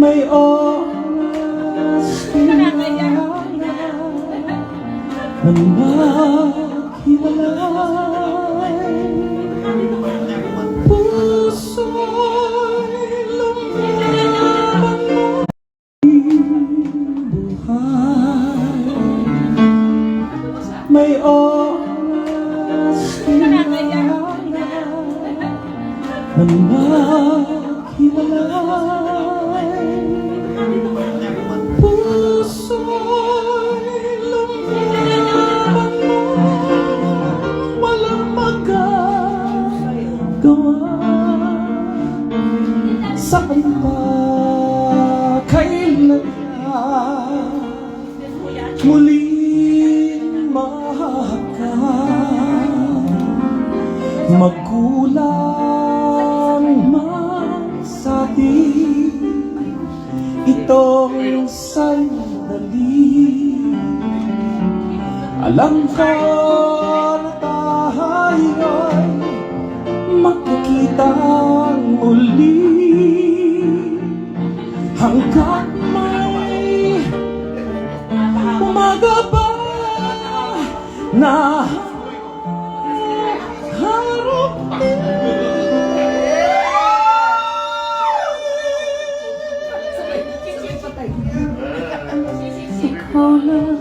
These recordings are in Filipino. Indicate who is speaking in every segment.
Speaker 1: May oras Na maghiwalay Puso'y May oras kailangan Na kailan ka Muling mahaka Magkulang man sa atin Itong sandali. Alam ko na tayo'y Magkikita muli Hanggat may umaga pa na harap Ikaw lang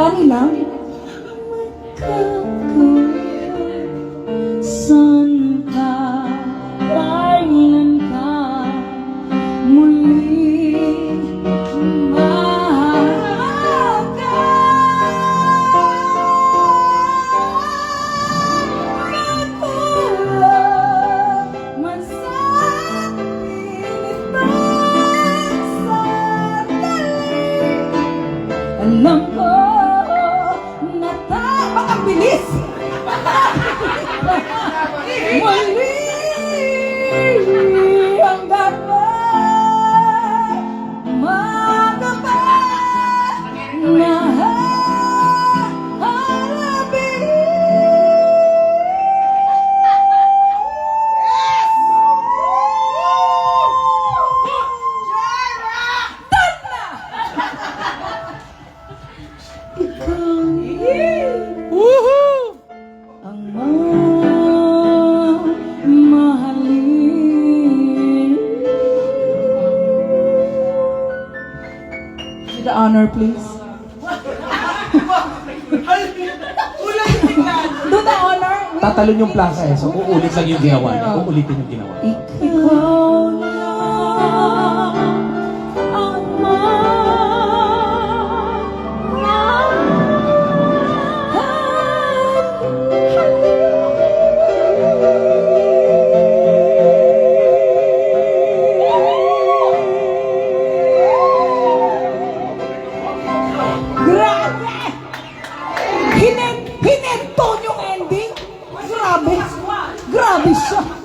Speaker 1: Lani lang. San ka Kailan ka? Muli Man sa pinitang sandali alam ko na Woohoo! Ang mamahalin The honor, please. Do the honor.
Speaker 2: Tatalon yung plaza eh. So, uulit lang yung ginawa niya. Uulitin yung ginawa.
Speaker 1: Ikaw Hininto yung ending? Grabe. Grabe siya.